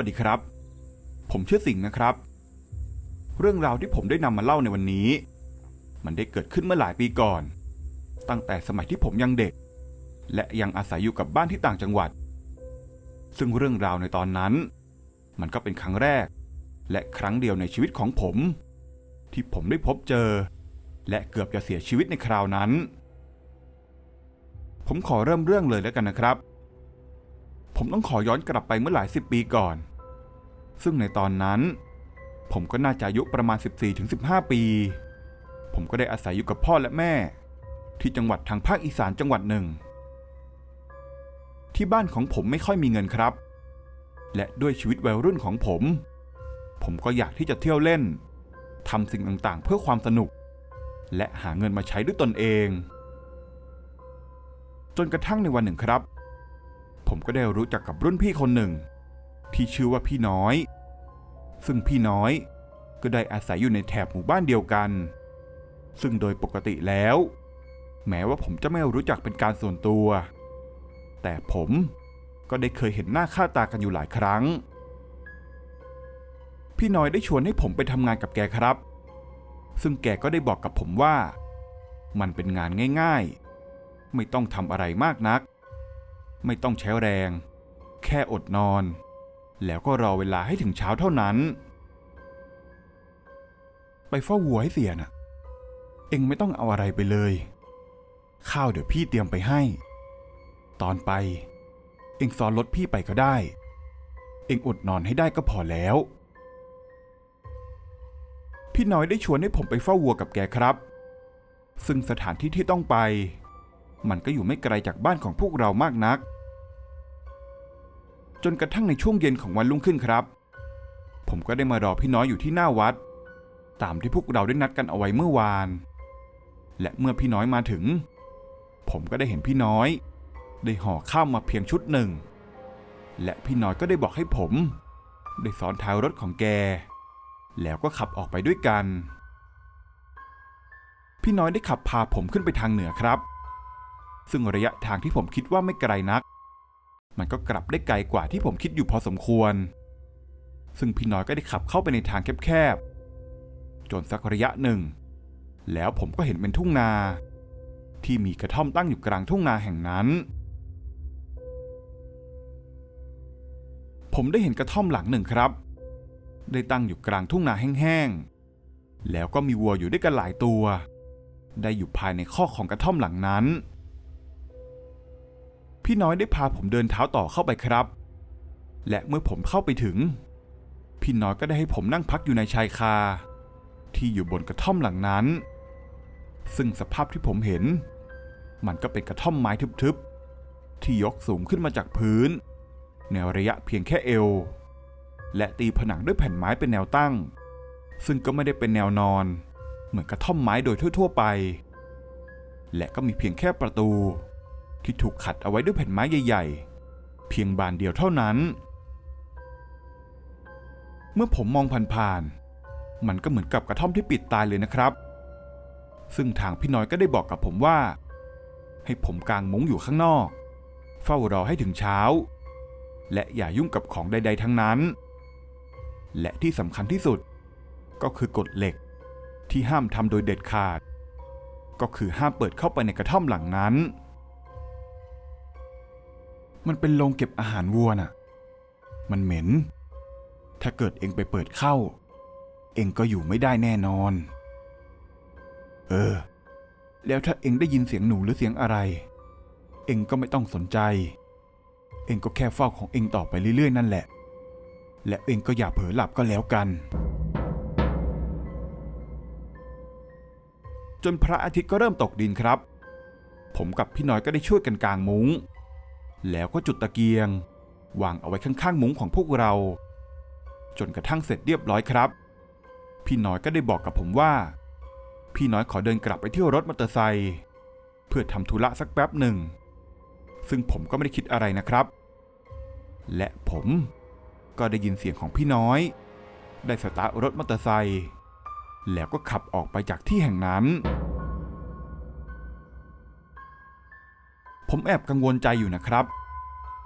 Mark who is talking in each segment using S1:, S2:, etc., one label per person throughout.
S1: สวัสดีครับ ผมชื่อสิงห์นะครับ เรื่องราวที่ผมได้นำมาเล่าในวันนี้ มันได้เกิดขึ้นเมื่อหลายปีก่อน ตั้งแต่สมัยที่ผมยังเด็ก และยังอาศัยอยู่กับบ้านที่ต่างจังหวัด ซึ่งเรื่องราวในตอนนั้น มันก็เป็นครั้งแรก และครั้งเดียวในชีวิตของผม ที่ผมได้พบเจอ และเกือบจะเสียชีวิตในคราวนั้น ผมขอเริ่มเรื่องเลยแล้วกันนะครับผมต้องขอย้อนกลับไปเมื่อหลายสิบปีก่อน ซึ่งในตอนนั้น ผมก็น่าจะอายุประมาณ 14-15 ปี ผมก็ได้อาศัยอยู่กับพ่อและแม่ ที่จังหวัดทางภาคอีสานจังหวัดหนึ่ง ที่บ้านของผมไม่ค่อยมีเงินครับ และด้วยชีวิตวัยรุ่นของผม ผมก็อยากที่จะเที่ยวเล่นทำสิ่งต่างๆ เพื่อความสนุก และหาเงินมาใช้ด้วยตนเอง จนกระทั่งในวันหนึ่งครับ ผมก็ได้รู้จักกับรุ่นพี่คนหนึ่ง ที่ชื่อว่าพี่น้อย ซึ่งพี่น้อยก็ได้อาศัยอยู่ในแถบหมู่บ้านเดียวกัน ซึ่งโดยปกติแล้ว แม้ว่าผมจะไม่รู้จักเป็นการส่วนตัว แต่ผมก็ได้เคยเห็นหน้าค่าตากันอยู่หลายครั้ง พี่น้อยได้ชวนให้ผมไปทำงานกับแกครับ ซึ่งแกก็ได้บอกกับผมว่า มันเป็นงานง่ายๆ ไม่ต้องทำอะไรมากนัก ไม่ต้องใช้แรง แค่อดนอน แล้วก็รอเวลาให้ถึงเช้าเท่านั้น ไปเฝ้าวัวให้เสียน่ะ เอ็งไม่ต้องเอาอะไรไปเลย ข้าวเดี๋ยวพี่เตรียมไปให้ ตอนไป เอ็งซ้อนรถพี่ไปก็ได้ เอ็งอดนอนให้ได้ก็พอแล้ว พี่น้อยได้ชวนให้ผมไปเฝ้าวัวกับแกครับ ซึ่งสถานที่ที่ต้องไป มันก็อยู่ไม่ไกลจากบ้านของพวกเรามากนัก จนกระทั่งในช่วงเย็นของวันรุ่งขึ้นครับ ผมก็ได้มารอพี่น้อยอยู่ที่หน้าวัด ตามที่พวกเราได้นัดกันเอาไว้เมื่อวาน และเมื่อพี่น้อยมาถึง ผมก็ได้เห็นพี่น้อย ได้ห่อข้าวมาเพียงชุดหนึ่ง และพี่น้อยก็ได้บอกให้ผม ได้ซ้อนท้ายรถของแก แล้วก็ขับออกไปด้วยกัน พี่น้อยได้ขับพาผมขึ้นไปทางเหนือครับ ซึ่งระยะทางที่ผมคิดว่าไม่ไกลนัก มันก็กลับได้ไกลกว่าที่ผมคิดอยู่พอสมควร ซึ่งพี่น้อยก็ได้ขับเข้าไปในทางแคบๆ จนสักระยะหนึ่ง แล้วผมก็เห็นเป็นทุ่งนา ที่มีกระท่อมตั้งอยู่กลางทุ่งนาแห่งนั้น ผมได้เห็นกระท่อมหลังหนึ่งครับ ได้ตั้งอยู่กลางทุ่งนาแห้งๆ แล้วก็มีวัวอยู่ด้วยกันหลายตัว ได้อยู่ภายในข้อกของกระท่อมหลังนั้น พี่น้อยได้พาผมเดินเท้าต่อเข้าไปครับ และเมื่อผมเข้าไปถึง พี่น้อยก็ได้ให้ผมนั่งพักอยู่ในชายคา ที่อยู่บนกระท่อมหลังนั้น ซึ่งสภาพที่ผมเห็น มันก็เป็นกระท่อมไม้ทึบๆ ที่ยกสูงขึ้นมาจากพื้น ในระยะเพียงแค่เอว และตีผนังด้วยแผ่นไม้เป็นแนวตั้ง ซึ่งก็ไม่ได้เป็นแนวนอน เหมือนกระท่อมไม้โดยทั่ว ๆ ไป และก็มีเพียงแค่ประตู ที่ถูกขัดเอาไว้ด้วยแผ่นไม้ใหญ่ๆ เพียงบานเดียวเท่านั้น เมื่อผมมองผ่านๆมันก็เหมือนกับกระท่อมที่ปิดตายเลยนะครับ ซึ่งทางพี่น้อยก็ได้บอกกับผมว่า ให้ผมกางมุ้งอยู่ข้างนอก เฝ้ารอให้ถึงเช้า และอย่ายุ่งกับของใด ๆ ทั้งนั้น และที่สำคัญที่สุดก็คือกฎเหล็กที่ห้ามทำโดยเด็ดขาด ก็คือห้ามเปิดเข้าไปในกระท่อมหลังนั้น มันเป็นโรงเก็บอาหารวัวน่ะ มันเหม็น ถ้าเกิดเองไปเปิดเข้า เองก็อยู่ไม่ได้แน่นอน เออ แล้วถ้าเองได้ยินเสียงหนูหรือเสียงอะไร เองก็ไม่ต้องสนใจ เองก็แค่เฝ้าของเองต่อไปเรื่อยๆ นั่นแหละ และเองก็อย่าเผลอหลับก็แล้วกัน จนพระอาทิตย์ก็เริ่มตกดินครับ ผมกับพี่น้อยก็ได้ช่วยกันกางมุง้ง แล้วก็จุดตะเกียง วางเอาไว้ข้างๆมุ้งของพวกเรา จนกระทั่งเสร็จเรียบร้อยครับ พี่น้อยก็ได้บอกกับผมว่า พี่น้อยขอเดินกลับไปที่รถมอเตอร์ไซค์เพื่อทำธุระสักแป๊บหนึ่ง ซึ่งผมก็ไม่ได้คิดอะไรนะครับ และผมก็ได้ยินเสียงของพี่น้อย ได้สตาร์ทรถมอเตอร์ไซค์แล้วก็ขับออกไปจากที่แห่งนั้น ผมแอบกังวลใจอยู่นะครับ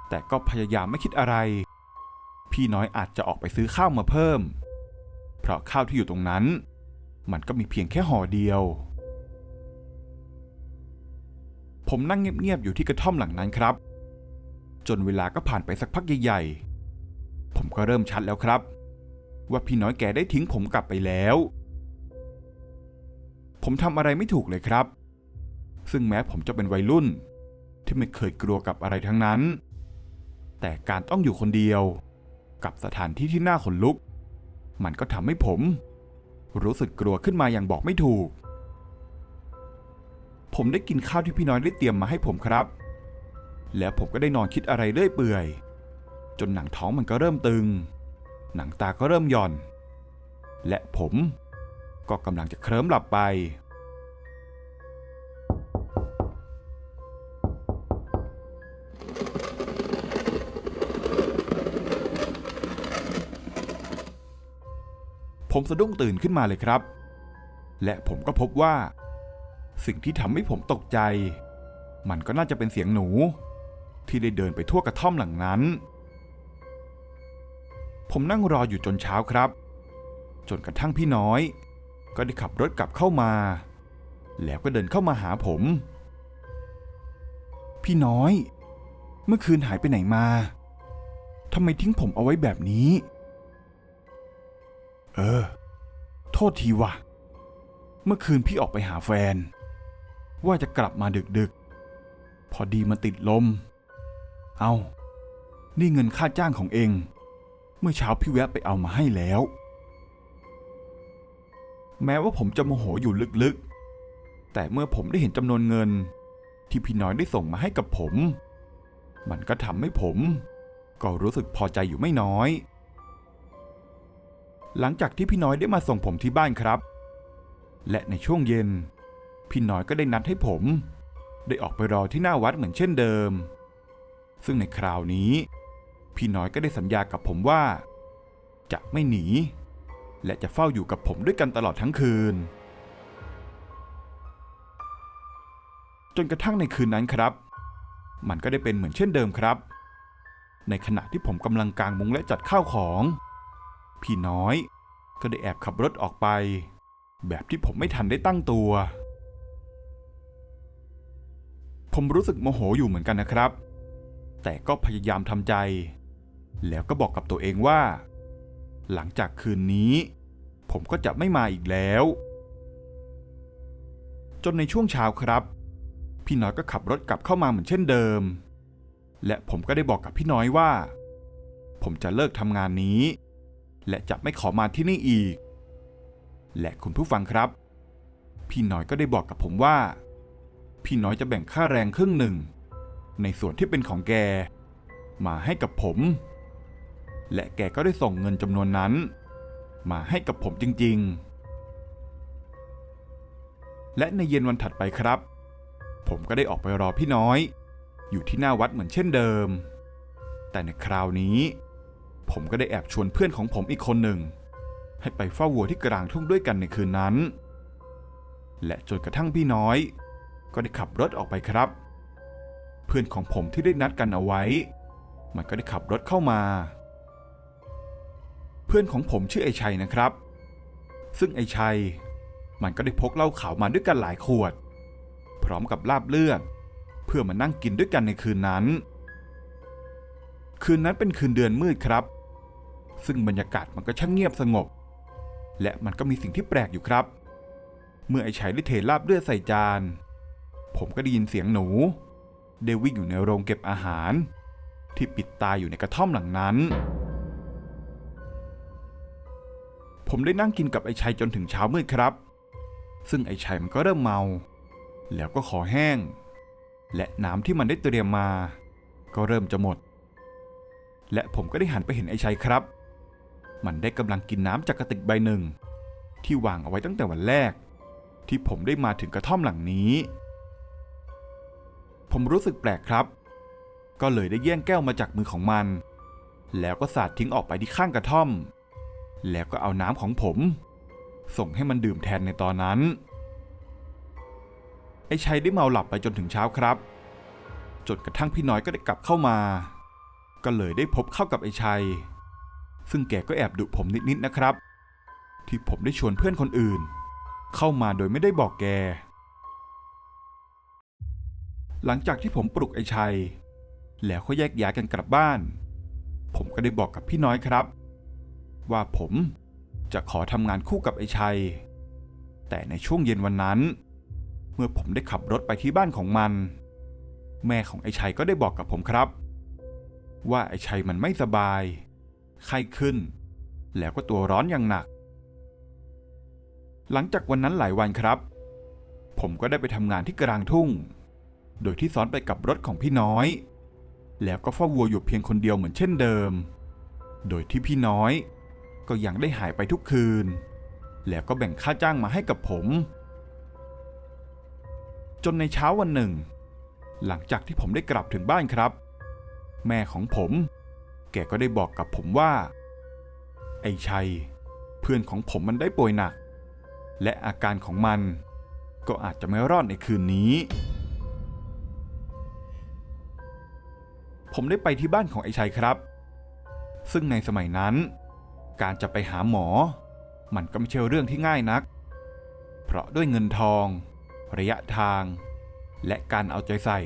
S1: แต่ก็พยายามไม่คิดอะไร พี่น้อยอาจจะออกไปซื้อข้าวมาเพิ่ม เพราะข้าวที่อยู่ตรงนั้น มันก็มีเพียงแค่ห่อเดียว ผมนั่งเงียบๆอยู่ที่กระท่อมหลังนั้นครับ จนเวลาก็ผ่านไปสักพักใหญ่ๆ ผมก็เริ่มชัดแล้วครับ ว่าพี่น้อยแกได้ทิ้งผมกลับไปแล้ว ผมทำอะไรไม่ถูกเลยครับซึ่งแม้ผมจะเป็นวัยรุ่น ที่ไม่เคยกลัวกับอะไรทั้งนั้น แต่การต้องอยู่คนเดียว กับสถานที่ที่น่าขนลุก มันก็ทำให้ผม รู้สึกกลัวขึ้นมาอย่างบอกไม่ถูก ผมได้กินข้าวที่พี่น้อยได้เตรียมมาให้ผมครับ แล้วผมก็ได้นอนคิดอะไรเรื่อยเปื่อย จนหนังท้องมันก็เริ่มตึง หนังตาก็เริ่มหย่อน และผมก็กำลังจะเคลิ้มหลับไป ผมสะดุ้งตื่นขึ้นมาเลยครับ และผมก็พบว่า สิ่งที่ทำให้ผมตกใจ มันก็น่าจะเป็นเสียงหนู ที่ได้เดินไปทั่วกระท่อมหลังนั้น ผมนั่งรออยู่จนเช้าครับ จนกระทั่งพี่น้อย ก็ได้ขับรถกลับเข้ามา แล้วก็เดินเข้ามาหาผม พี่น้อย เมื่อคืนหายไปไหนมาทำไมทิ้งผมเอาไว้แบบนี้ เออ โทษทีว่ะ เมื่อคืนพี่ออกไปหาแฟน ว่าจะกลับมาดึกๆ พอดีมันติดลม เอา นี่เงินค่าจ้างของเอง เมื่อเช้าพี่แวะไปเอามาให้แล้ว แม้ว่าผมจะโมโหอยู่ลึกๆ แต่เมื่อผมได้เห็นจำนวนเงิน ที่พี่น้อยได้ส่งมาให้กับผม มันก็ทำให้ผม ก็รู้สึกพอใจอยู่ไม่น้อย หลังจากที่พี่น้อยได้มาส่งผมที่บ้านครับ และในช่วงเย็น พี่น้อยก็ได้นัดให้ผม ได้ออกไปรอที่หน้าวัดเหมือนเช่นเดิม ซึ่งในคราวนี้ พี่น้อยก็ได้สัญญากับผมว่า จะไม่หนี และจะเฝ้าอยู่กับผมด้วยกันตลอดทั้งคืน จนกระทั่งในคืนนั้นครับ มันก็ได้เป็นเหมือนเช่นเดิมครับ ในขณะที่ผมกำลังกางมุ้งและจัดข้าวของ พี่น้อย ก็ได้แอบขับรถออกไป แบบที่ผมไม่ทันได้ตั้งตัว ผมรู้สึกโมโหอยู่เหมือนกันนะครับ แต่ก็พยายามทำใจ แล้วก็บอกกับตัวเองว่า หลังจากคืนนี้ ผมก็จะไม่มาอีกแล้ว จนในช่วงเช้าครับ พี่น้อยก็ขับรถกลับเข้ามาเหมือนเช่นเดิม และผมก็ได้บอกกับพี่น้อยว่าผมจะเลิกทำงานนี้ และจะไม่ขอมาที่นี่อีก และคุณผู้ฟังครับ พี่น้อยก็ได้บอกกับผมว่า พี่น้อยจะแบ่งค่าแรงครึ่งหนึ่ง ในส่วนที่เป็นของแก มาให้กับผม และแกก็ได้ส่งเงินจำนวนนั้น มาให้กับผมจริง ๆ และในเย็นวันถัดไปครับ ผมก็ได้ออกไปรอพี่น้อย อยู่ที่หน้าวัดเหมือนเช่นเดิม แต่ในคราวนี้ ผมก็ได้แอบชวนเพื่อนของผมอีกคนหนึ่ง ให้ไปเฝ้าวัวที่กลางทุ่งด้วยกันในคืนนั้น และจนกระทั่งพี่น้อย ก็ได้ขับรถออกไปครับ เพื่อนของผมที่ได้นัดกันเอาไว้ มันก็ได้ขับรถเข้ามา เพื่อนของผมชื่อไอชัยนะครับ ซึ่งไอชัย มันก็ได้พกเหล้าขาวมาด้วยกันหลายขวด พร้อมกับลาบเลือดเพื่อมานั่งกินด้วยกันในคืนนั้น คืนนั้นเป็นคืนเดือนมืดครับ ซึ่งบรรยากาศมันก็ช่างเงียบสงบ และมันก็มีสิ่งที่แปลกอยู่ครับ เมื่อไอ้ชัยได้เทลาบเลือดใส่จาน ผมก็ได้ยินเสียงหนูได้วิ่งอยู่ในโรงเก็บอาหาร ที่ปิดตายอยู่ในกระท่อมหลังนั้น ผมได้นั่งกินกับไอ้ชัยจนถึงเช้ามืดครับ ซึ่งไอ้ชัยมันก็เริ่มเมา แล้วก็ขอแห้ง และน้ำที่มันได้เตรียมมา ก็เริ่มจะหมด และผมก็ได้หันไปเห็นไอ้ชัยครับ มันได้กำลังกินน้ำจากกระติกใบหนึ่ง ที่วางเอาไว้ตั้งแต่วันแรก ที่ผมได้มาถึงกระท่อมหลังนี้ ผมรู้สึกแปลกครับ ก็เลยได้แย่งแก้วมาจากมือของมัน แล้วก็สาดทิ้งออกไปที่ข้างกระท่อม แล้วก็เอาน้ำของผม ส่งให้มันดื่มแทนในตอนนั้น ไอ้ชัยได้เมาหลับไปจนถึงเช้าครับจนกระทั่งพี่น้อยก็ได้กลับเข้ามา ก็เลยได้พบเข้ากับไอ้ชัย ซึ่งแกก็แอบดุผมนิดๆนะครับ ที่ผมได้ชวนเพื่อนคนอื่น เข้ามาโดยไม่ได้บอกแก หลังจากที่ผมปลุกไอ้ชัย แล้วก็แยกย้ายกันกลับบ้าน ผมก็ได้บอกกับพี่น้อยครับ ว่าผมจะขอทำงานคู่กับไอ้ชัย แต่ในช่วงเย็นวันนั้น เมื่อผมได้ขับรถไปที่บ้านของมัน แม่ของไอ้ชัยก็ได้บอกกับผมครับ ว่าไอ้ชัยมันไม่สบาย ไข้ขึ้น แล้วก็ตัวร้อนอย่างหนัก หลังจากวันนั้นหลายวันครับ ผมก็ได้ไปทำงานที่กลางทุ่ง โดยที่ซ้อนไปกับรถของพี่น้อย แล้วก็เฝ้าวัวอยู่เพียงคนเดียวเหมือนเช่นเดิม โดยที่พี่น้อย ก็ยังได้หายไปทุกคืน แล้วก็แบ่งค่าจ้างมาให้กับผม จนในเช้าวันหนึ่ง หลังจากที่ผมได้กลับถึงบ้านครับ แม่ของผม แกก็ได้บอกกับผมว่า ไอ้ชัย เพื่อนของผมมันได้ป่วยหนัก และอาการของมันก็อาจจะไม่รอดในคืนนี้ ผมได้ไปที่บ้านของไอ้ชัยครับ ซึ่งในสมัยนั้น การจะไปหาหมอ มันก็ไม่ใช่เรื่องที่ง่ายนัก เพราะด้วยเงินทอง ระยะทาง และการเอาใจใส่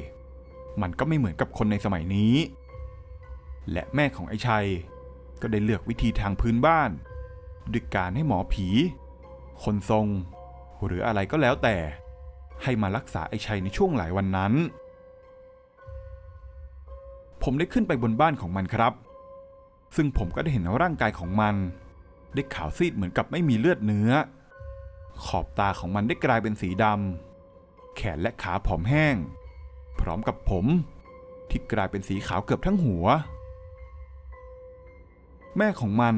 S1: มันก็ไม่เหมือนกับคนในสมัยนี้ และแม่ของไอ้ชัย ก็ได้เลือกวิธีทางพื้นบ้านด้วยการให้หมอผี คนทรง หรืออะไรก็แล้วแต่ ให้มารักษาไอ้ชัยในช่วงหลายวันนั้น ผมได้ขึ้นไปบนบ้านของมันครับ ซึ่งผมก็ได้เห็นร่างกายของมัน ได้ขาวซีดเหมือนกับไม่มีเลือดเนื้อ ขอบตาของมันได้กลายเป็นสีดำแขนและขาผอมแห้ง พร้อมกับผมที่กลายเป็นสีขาวเกือบทั้งหัว แม่ของมัน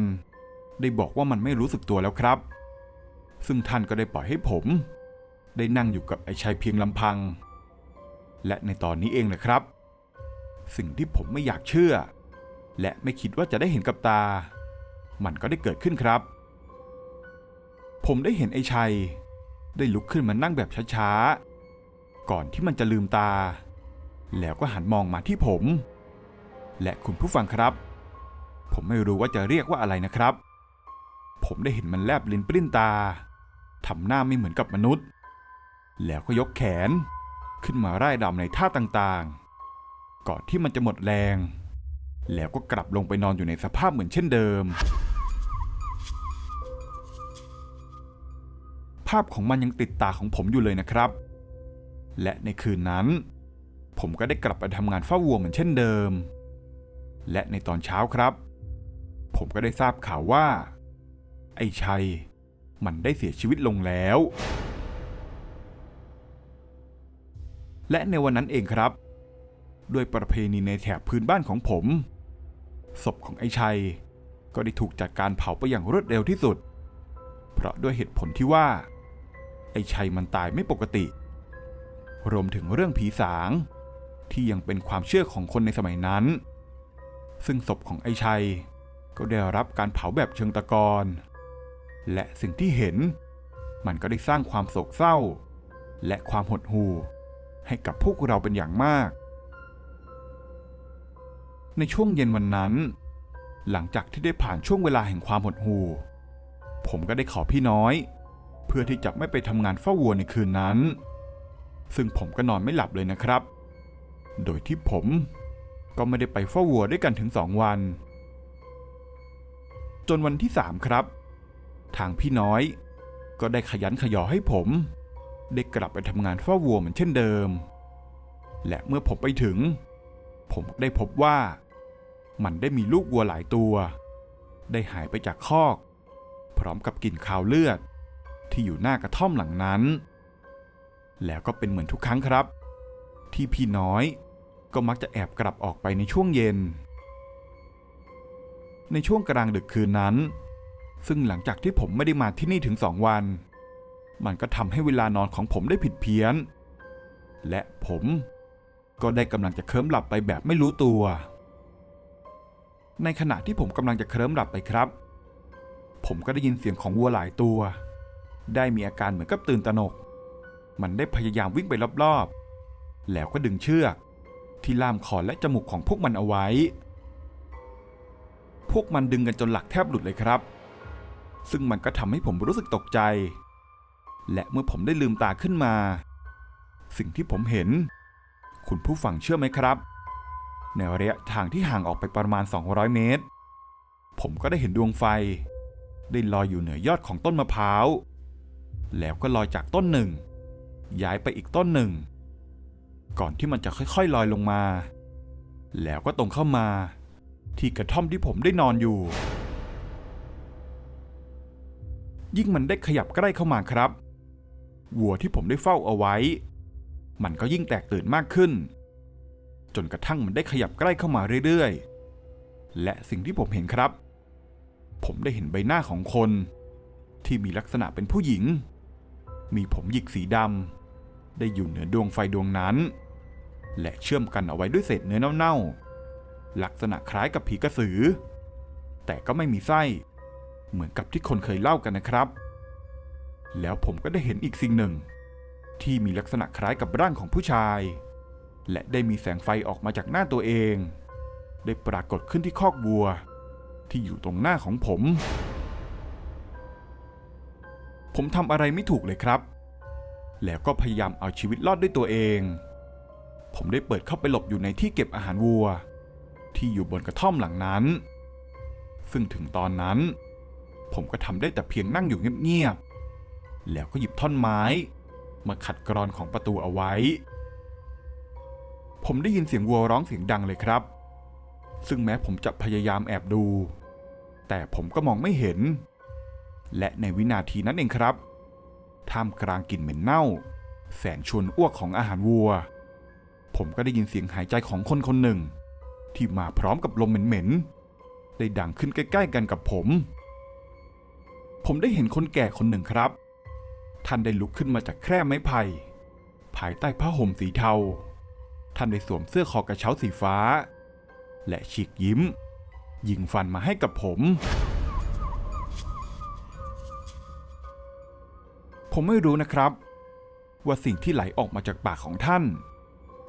S1: ได้บอกว่ามันไม่รู้สึกตัวแล้วครับ ซึ่งท่านก็ได้ปล่อยให้ผม ได้นั่งอยู่กับไอ้ชายเพียงลำพัง และในตอนนี้เองนะครับ สิ่งที่ผมไม่อยากเชื่อ และไม่คิดว่าจะได้เห็นกับตา มันก็ได้เกิดขึ้นครับ ผมได้เห็นไอ้ชัย ได้ลุกขึ้นมานั่งแบบช้าๆ ก่อนที่มันจะลืมตา แล้วก็หันมองมาที่ผม และคุณผู้ฟังครับ ผมไม่รู้ว่าจะเรียกว่าอะไรนะครับ ผมได้เห็นมันแลบลิ้นปลิ้นตาทำหน้าไม่เหมือนกับมนุษย์ แล้วก็ยกแขน ขึ้นมาไล่ดำในท่าต่างๆ ก่อนที่มันจะหมดแรง แล้วก็กลับลงไปนอนอยู่ในสภาพเหมือนเช่นเดิม ภาพของมันยังติดตาของผมอยู่เลยนะครับ และในคืนนั้น ผมก็ได้กลับไปทำงานเฝ้าวัวเหมือนเช่นเดิม และในตอนเช้าครับ ผมก็ได้ทราบข่าวว่า ไอ้ชัย มันได้เสียชีวิตลงแล้ว และในวันนั้นเองครับ ด้วยประเพณีในแถบพื้นบ้านของผม ศพของไอ้ชัย ก็ได้ถูกจัดการเผาไปอย่างรวดเร็วที่สุด เพราะด้วยเหตุผลที่ว่า ไอ้ชัยมันตายไม่ปกติ รวมถึงเรื่องผีสาง ที่ยังเป็นความเชื่อของคนในสมัยนั้นซึ่งศพของไอ้ชัย ก็ได้รับการเผาแบบเชิงตะกอนและสิ่งที่เห็น มันก็ได้สร้างความโศกเศร้า และความหดหู่ให้กับพวกเราเป็นอย่างมาก ในช่วงเย็นวันนั้น หลังจากที่ได้ผ่านช่วงเวลาแห่งความหดหู่ ผมก็ได้ขอพี่น้อย เพื่อที่จะไม่ไปทำงานเฝ้าวัวในคืนนั้น ซึ่งผมก็นอนไม่หลับเลยนะครับ โดยที่ผมก็ไม่ได้ไปเฝ้าวัวด้วยกันถึงสองวัน จนวันที่สามครับ ทางพี่น้อย ก็ได้ขยันขยอให้ผม ได้กลับไปทำงานเฝ้าวัวเหมือนเช่นเดิม และเมื่อผมไปถึง ผมได้พบว่า มันได้มีลูกวัวหลายตัว ได้หายไปจากคอก พร้อมกับกลิ่นคาวเลือด ที่อยู่หน้ากระท่อมหลังนั้น แล้วก็เป็นเหมือนทุกครั้งครับ ที่พี่น้อยก็มักจะแอบกลับออกไปในช่วงเย็น ในช่วงกลางดึกคืนนั้น ซึ่งหลังจากที่ผมไม่ได้มาที่นี่ถึงสองวัน มันก็ทำให้เวลานอนของผมได้ผิดเพี้ยน และผมก็ได้กำลังจะเคลิ้มหลับไปแบบไม่รู้ตัว ในขณะที่ผมกำลังจะเคลิ้มหลับไปครับ ผมก็ได้ยินเสียงของวัวหลายตัว ได้มีอาการเหมือนกับตื่นตระหนก มันได้พยายามวิ่งไปรอบๆ แล้วก็ดึงเชือก ที่ล่ามคอและจมูกของพวกมันเอาไว้ พวกมันดึงกันจนหลักแทบหลุดเลยครับ ซึ่งมันก็ทำให้ผมรู้สึกตกใจ และเมื่อผมได้ลืมตาขึ้นมา สิ่งที่ผมเห็น คุณผู้ฟังเชื่อไหมครับ ในระยะทางที่ห่างออกไปประมาณ 200 เมตร ผมก็ได้เห็นดวงไฟ ได้ลอยอยู่เหนือยอดของต้นมะพร้าว แล้วก็ลอยจากต้นหนึ่ง ย้ายไปอีกต้นหนึ่ง ก่อนที่มันจะค่อยๆลอยลงมา แล้วก็ตรงเข้ามา ที่กระท่อมที่ผมได้นอนอยู่ ยิ่งมันได้ขยับใกล้เข้ามาครับวัวที่ผมได้เฝ้าเอาไว้ มันก็ยิ่งแตกตื่นมากขึ้น จนกระทั่งมันได้ขยับใกล้เข้ามาเรื่อยๆ และสิ่งที่ผมเห็นครับ ผมได้เห็นใบหน้าของคน ที่มีลักษณะเป็นผู้หญิง มีผมหยิกสีดำได้อยู่เหนือดวงไฟดวงนั้น และเชื่อมกันเอาไว้ด้วยเศษเนื้อเน่าๆ ลักษณะคล้ายกับผีกระสือ แต่ก็ไม่มีไส้ เหมือนกับที่คนเคยเล่ากันนะครับ แล้วผมก็ได้เห็นอีกสิ่งหนึ่ง ที่มีลักษณะคล้ายกับร่างของผู้ชาย และได้มีแสงไฟออกมาจากหน้าตัวเอง ได้ปรากฏขึ้นที่คอกวัว ที่อยู่ตรงหน้าของผม ผมทำอะไรไม่ถูกเลยครับ แล้วก็พยายามเอาชีวิตรอดด้วยตัวเอง ผมได้เปิดเข้าไปหลบอยู่ในที่เก็บอาหารวัว ที่อยู่บนกระท่อมหลังนั้น ซึ่งถึงตอนนั้น ผมก็ทำได้แต่เพียงนั่งอยู่เงียบๆ แล้วก็หยิบท่อนไม้ มาขัดกรอนของประตูเอาไว้ ผมได้ยินเสียงวัวร้องเสียงดังเลยครับ ซึ่งแม้ผมจะพยายามแอบดู แต่ผมก็มองไม่เห็น และในวินาทีนั้นเองครับ ท่ามกลางกลิ่นเหม็นเน่า แสนชวนอ้วกของอาหารวัว ผมก็ได้ยินเสียงหายใจของคนคนหนึ่ง ที่มาพร้อมกับลมเหม็นๆ ได้ดังขึ้นใกล้ๆกันกับผม ผมได้เห็นคนแก่คนหนึ่งครับ ท่านได้ลุกขึ้นมาจากแคร่ไม้ไผ่ภายใต้ผ้าห่มสีเทา ท่านได้สวมเสื้อคอกระเช้าสีฟ้า และฉีกยิ้ม ยิงฟันมาให้กับผม ผมไม่รู้นะครับ ว่าสิ่งที่ไหลออกมาจากปากของท่าน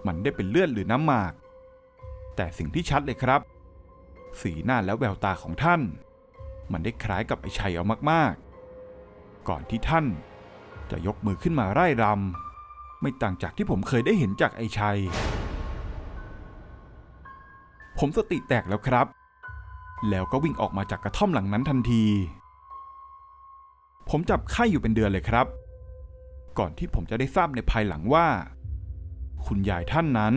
S1: มันได้เป็นเลือดหรือน้ำหมาก แต่สิ่งที่ชัดเลยครับ สีหน้าและแววตาของท่าน มันได้คล้ายกับไอ้ชัยเอามากๆ ก่อนที่ท่านจะยกมือขึ้นมาไร่รำไม่ต่างจากที่ผมเคยได้เห็นจากไอ้ชัย ผมสติแตกแล้วครับ แล้วก็วิ่งออกมาจากกระท่อมหลังนั้นทันที ผมจับไข้อยู่เป็นเดือนเลยครับ ก่อนที่ผมจะได้ทราบในภายหลังว่า คุณยายท่านนั้น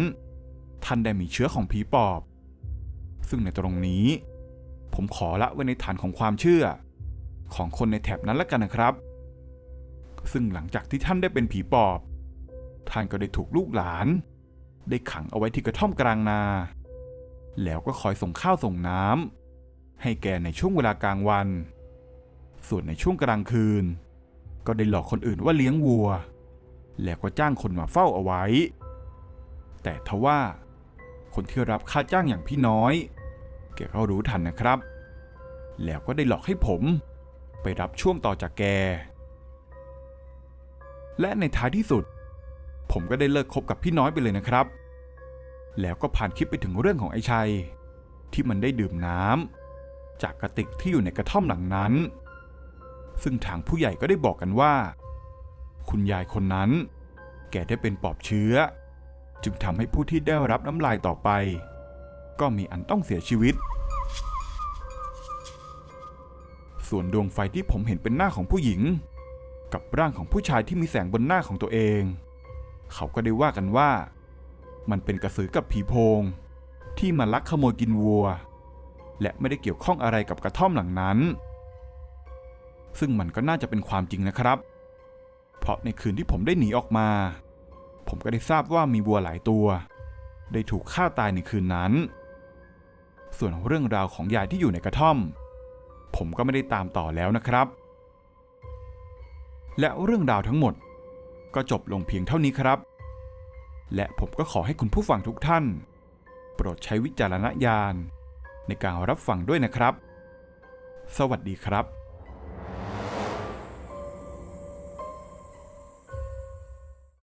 S1: ท่านได้มีเชื้อของผีปอบ ซึ่งในตรงนี้ ผมขอละไว้ในฐานของความเชื่อ ของคนในแถบนั้นละกันนะครับ ซึ่งหลังจากที่ท่านได้เป็นผีปอบ ท่านก็ได้ถูกลูกหลาน ได้ขังเอาไว้ที่กระท่อมกลางนา แล้วก็คอยส่งข้าวส่งน้ำให้แกในช่วงเวลากลางวัน ส่วนในช่วงกลางคืน ก็ได้หลอกคนอื่นว่าเลี้ยงวัวแล้วก็จ้างคนมาเฝ้าเอาไว้ แต่ทว่า คนที่รับค่าจ้างอย่างพี่น้อย แกก็รู้ทันนะครับ แล้วก็ได้หลอกให้ผม ไปรับช่วงต่อจากแก และในท้ายที่สุด ผมก็ได้เลิกคบกับพี่น้อยไปเลยนะครับ แล้วก็ผ่านคลิปไปถึงเรื่องของไอ้ชัย ที่มันได้ดื่มน้ำจากกระติกที่อยู่ในกระท่อมหลังนั้น ซึ่งทางผู้ใหญ่ก็ได้บอกกันว่า คุณยายคนนั้น แกได้เป็นปอบเชื้อ จึงทำให้ผู้ที่ได้รับน้ำลายต่อไป ก็มีอันต้องเสียชีวิต ส่วนดวงไฟที่ผมเห็นเป็นหน้าของผู้หญิง กับร่างของผู้ชายที่มีแสงบนหน้าของตัวเอง เขาก็ได้ว่ากันว่า มันเป็นกระสือกับผีโพง ที่มาลักขโมยกินวัว และไม่ได้เกี่ยวข้องอะไรกับกระท่อมหลังนั้น ซึ่งมันก็น่าจะเป็นความจริงนะครับ เพราะในคืนที่ผมได้หนีออกมา ผมก็ได้ทราบว่ามีวัวหลายตัว ได้ถูกฆ่าตายในคืนนั้น ส่วนเรื่องราวของยายที่อยู่ในกระท่อม ผมก็ไม่ได้ตามต่อแล้วนะครับ และเรื่องราวทั้งหมดก็จบลงเพียงเท่านี้ครับ และผมก็ขอให้คุณผู้ฟังทุกท่าน โปรดใช้วิจารณญาณในการรับฟังด้วยนะครับ สวัสดีครับ